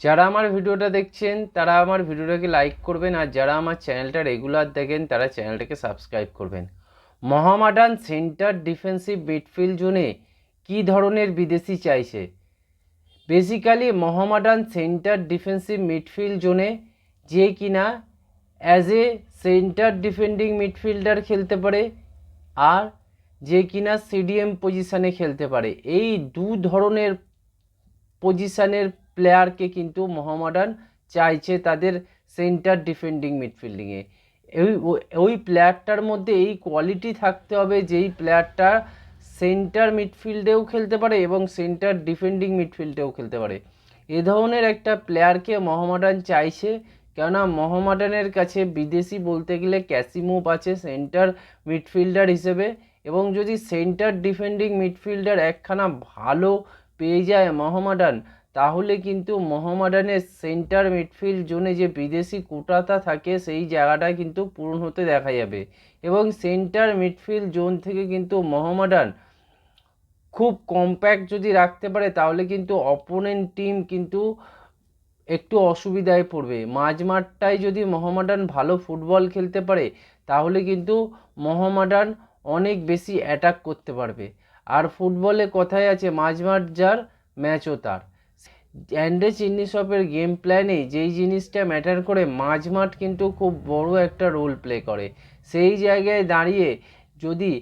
যারা আমার ভিডিওটা দেখছেন, তারা আমার ভিডিওটাকে লাইক করবেন আর যারা আমার চ্যানেলটা রেগুলার দেখেন, তারা চ্যানেলটাকে সাবস্ক্রাইব করবেন। মহামাডান সেন্টার ডিফেন্সিভ মিডফিল্ড জোনে কী ধরনের বিদেশি চাইছে? Basically Mohammedan centre defensive midfield জোনে যে কিনা as a centre defending midfielder খেলতে পারে আর যে কিনা সিডিএম পজিশানে খেলতে পারে। এই দু ধরনের পজিশানের প্লেয়ারকে কিন্তু মোহামডান চাইছে তাদের সেন্টার ডিফেন্ডিং মিডফিল্ডিংয়ে। ওই ওই- প্লেয়ারটার মধ্যে এই কোয়ালিটি থাকতে হবে যেই প্লেয়ারটা সেন্টার মিডফিল্ডেও খেলতে পারে এবং সেন্টার ডিফেন্ডিং মিডফিল্ডেও খেলতে পারে। এ ধরনের একটা প্লেয়ারকে মোহামডান চাইছে কেননা মোহামডানের কাছে বিদেশি বলতে গেলে ক্যাসিমুভ আছে সেন্টার মিডফিল্ডার হিসেবে এবং যদি সেন্টার ডিফেন্ডিং মিডফিল্ডার একখানা ভালো পেয়ে যায় মোহামডান তাহলে কিন্তু মোহামডানের সেন্টার মিডফিল্ড জোনে যে বিদেশি কোটাটা থাকে, সেই জায়গাটা কিন্তু পূরণ হতে দেখা যাবে। এবং সেন্টার মিডফিল্ড জোন থেকে কিন্তু মোহামডান খুব কম্প্যাক্ট যদি রাখতে পারে, তাহলে কিন্তু অপোনেন্ট টিম কিন্তু একটু অসুবিধায় পড়বে। মাঝমাঠটায় যদি মোহামডান ভালো ফুটবল খেলতে পারে, তাহলে কিন্তু মোহামডান অনেক বেশি অ্যাটাক করতে পারবে। আর ফুটবলে কথায় আছে, মাঝমাঠ যার ম্যাচও তার। অ্যান্ড্রে চিন্নিসপের গেম প্ল্যানে যেই জিনিসটা ম্যাটার করে মাঝমাঠ কিন্তু খুব বড় একটা রোল প্লে করে। সেই জায়গায় দাঁড়িয়ে যদি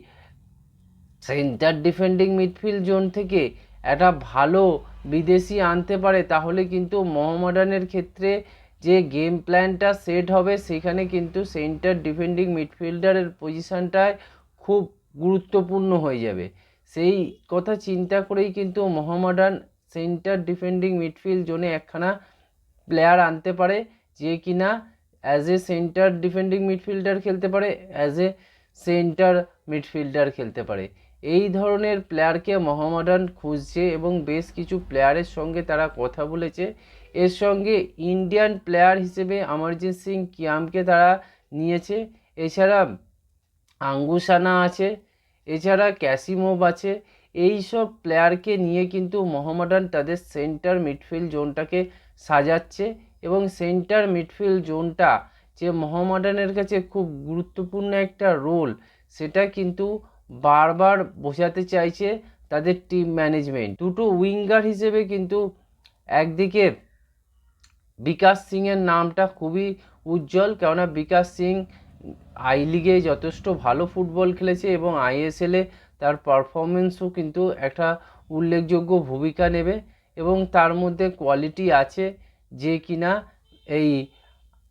সেন্টার ডিফেন্ডিং মিডফিল্ড জোন থেকে একটা ভালো বিদেশি আনতে পারে, তাহলে কিন্তু মোহামডানের ক্ষেত্রে যে গেম প্ল্যানটা সেট হবে, সেখানে কিন্তু সেন্টার ডিফেন্ডিং মিডফিল্ডারের পজিশানটায় খুব গুরুত্বপূর্ণ হয়ে যাবে। সেই কথা চিন্তা করেই কিন্তু মোহামডান সেন্টার ডিফেন্ডিং মিডফিল্ড জোনে একখানা প্লেয়ার আনতে পারে যে কিনা as a centre defending midfielder খেলতে পারে অ্যাজ এ সেন্টার মিডফিল্ডার খেলতে পারে। এই ধরনের প্লেয়ারকে মোহামডান খুঁজছে এবং বেশ কিছু প্লেয়ারের সঙ্গে তারা কথা বলেছে। এর সঙ্গে ইন্ডিয়ান প্লেয়ার হিসেবে অমরজিৎ সিং কিয়ামকে তারা নিয়েছে। এছাড়া আঙ্গুসানা আছে, এছাড়া ক্যাসিমোভ আছে এই সব প্লেয়ারকে নিয়ে কিন্তু মোহামডান তাদের সেন্টার মিডফিল্ড জোনটাকে সাজাচ্ছে এবং সেন্টার মিডফিল্ড জোনটা যে মোহামডানের কাছে খুব গুরুত্বপূর্ণ একটা রোল সেটা কিন্তু বারবার বোঝাতে চাইছে তাদের টিম ম্যানেজমেন্ট দুটো উইঙ্গার হিসেবে কিন্তু একদিকে বিকাশ সিংয়ের নামটা খুবই উজ্জ্বল, কেননা বিকাশ সিং আই লিগে যথেষ্ট ভালো ফুটবল খেলেছে এবং আইএসএলে তার পারফরমেন্সও কিন্তু একটা উল্লেখযোগ্য ভূমিকা নেবে এবং তার মধ্যে কোয়ালিটি আছে যে কিনা এই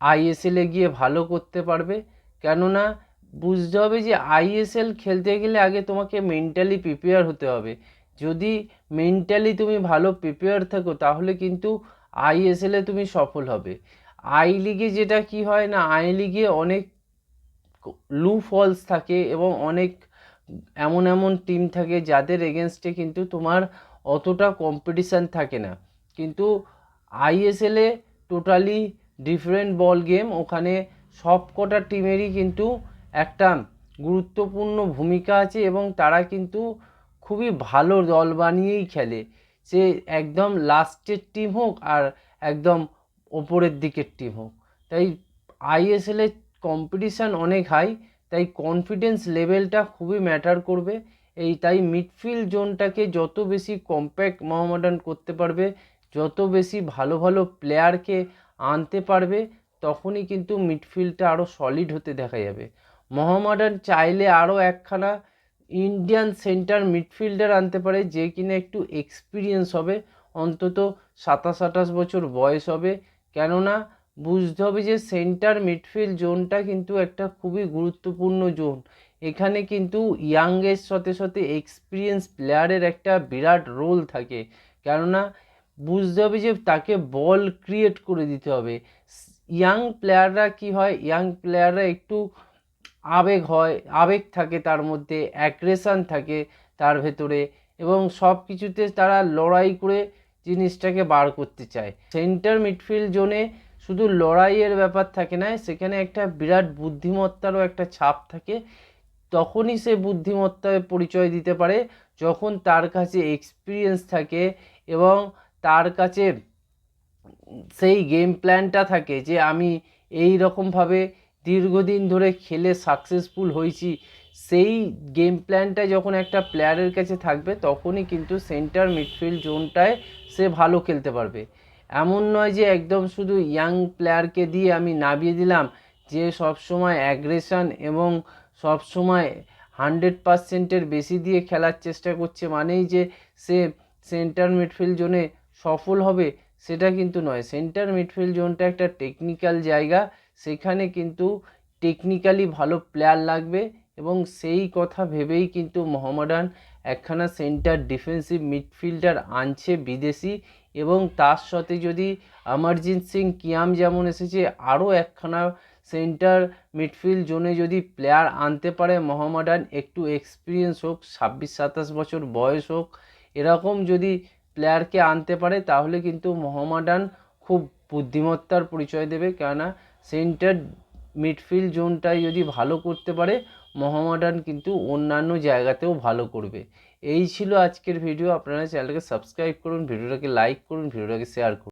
আইএসএলে গিয়ে ভালো করতে পারবে। কেননা বুঝতে হবে যে আইএসএল খেলতে গেলে আগে তোমাকে মেন্টালি প্রিপেয়ার হতে হবে। যদি মেন্টালি তুমি ভালো প্রিপেয়ার থাকো, তাহলে কিন্তু আইএসএলে তুমি সফল হবে। আই লিগে যেটা কি হয় না আই লিগে অনেক লু ফলস থাকে এবং অনেক এমন এমন টিম থাকে যাদের এগেনস্টে কিন্তু তোমার অতটা কম্পিটিশান থাকে না। কিন্তু আইএসএলে টোটালি ডিফারেন্ট বল গেম ওখানে সব কটা টিমেরই কিন্তু একটা গুরুত্বপূর্ণ ভূমিকা আছে এবং তারা কিন্তু খুবই ভালো দল বানিয়েই খেলে। সে একদম লাস্টের টিম হোক আর একদম ওপরের দিকের টিম হোক। তাই আইএসএলের কম্পিটিশান অনেক হাই তাই কনফিডেন্স লেভেলটা খুবই ম্যাটার করবে। এই তাই মিডফিল্ড জোনটাকে যত বেশি কম্প্যাক্ট মোহামডান করতে পারবে, যত বেশি ভালো ভালো প্লেয়ারকে আনতে পারবে, তখনই কিন্তু মিডফিল্ডটা আরও সলিড হতে দেখা যাবে। মোহামডান চাইলে আরও একখানা ইন্ডিয়ান সেন্টার মিডফিল্ডার আনতে পারে, যে কিনা একটু এক্সপিরিয়েন্স হবে, অন্তত সাতাশ আঠাশ বছর বয়স হবে। কেননা বুঝতে হবে যে সেন্টার মিডফিল্ড জোনটা কিন্তু একটা খুবই গুরুত্বপূর্ণ জোন এখানে কিন্তু ইয়াংয়ের সাথে সাথে এক্সপিরিয়েন্স প্লেয়ারের একটা বিরাট রোল থাকে। কেননা, বুঝতে হবে যে তাকে বল ক্রিয়েট করে দিতে হবে। ইয়াং প্লেয়াররা কি হয়? ইয়াং প্লেয়াররা একটু আবেগ হয়, আবেগ থাকে তার মধ্যে অ্যাগ্রেশন থাকে তার ভেতরে এবং সব কিছুতে তারা লড়াই করে জিনিসটাকে বার করতে চায়। সেন্টার মিডফিল্ড জোনে শুধু লড়াইয়ের ব্যাপার থাকে না, সেখানে একটা বিরাট বুদ্ধিমত্তারও একটা ছাপ থাকে। তখনই সে বুদ্ধিমত্তায় পরিচয় দিতে পারে, যখন তার কাছে এক্সপিরিয়েন্স থাকে এবং তার কাছে সেই গেম প্ল্যানটা থাকে যে আমি এই রকমভাবে দীর্ঘদিন ধরে খেলে সাকসেসফুল হয়েছি। সেই গেম প্ল্যানটা যখন একটা প্লেয়ারের কাছে থাকবে, তখনই কিন্তু সেন্টার মিডফিল্ড জোনটায় সে ভালো খেলতে পারবে। এমন নয় যে একদম শুধু ইয়াং প্লেয়ারকে দিয়ে আমি নামিয়ে দিলাম, যে সবসময় অ্যাগ্রেশন এবং সবসময় হান্ড্রেড পার্সেন্টের বেশি দিয়ে খেলার চেষ্টা করছে মানেই যে সে সেন্টার মিডফিল্ড জোনে সফল হবে সেটা কিন্তু নয়। সেন্টার মিডফিল্ড জোনটা একটা টেকনিক্যাল জায়গা, সেখানে কিন্তু টেকনিক্যালি ভালো প্লেয়ার লাগবে এবং সেই কথা ভেবেই কিন্তু মোহামেডান একখানা সেন্টার ডিফেন্সিভ মিডফিল্ডার আনছে বিদেশি এবং তার সাথে যদি অমরজিৎ সিং কিয়াম যেমন এসেছে, আরও একখানা সেন্টার মিডফিল্ড জোনে যদি প্লেয়ার আনতে পারে মোহামেডান একটু এক্সপিরিয়েন্স হোক, ছাব্বিশ, সাতাশ বছর বয়স হোক, এরকম যদি প্লেয়ারকে আনতে পারে, তাহলে কিন্তু মোহামেডান খুব বুদ্ধিমত্তার পরিচয় দেবে। কেননা সেন্টার মিডফিল্ড জোনটাই যদি ভালো করতে পারে মোহামেডান কিন্তু অন্যান্য জায়গাতেও ভালো করবে। এই ছিল আজকের ভিডিও আপনারা চ্যানেলটাকে সাবস্ক্রাইব করুন, ভিডিওটাকে লাইক করুন, ভিডিওটাকে শেয়ার করুন।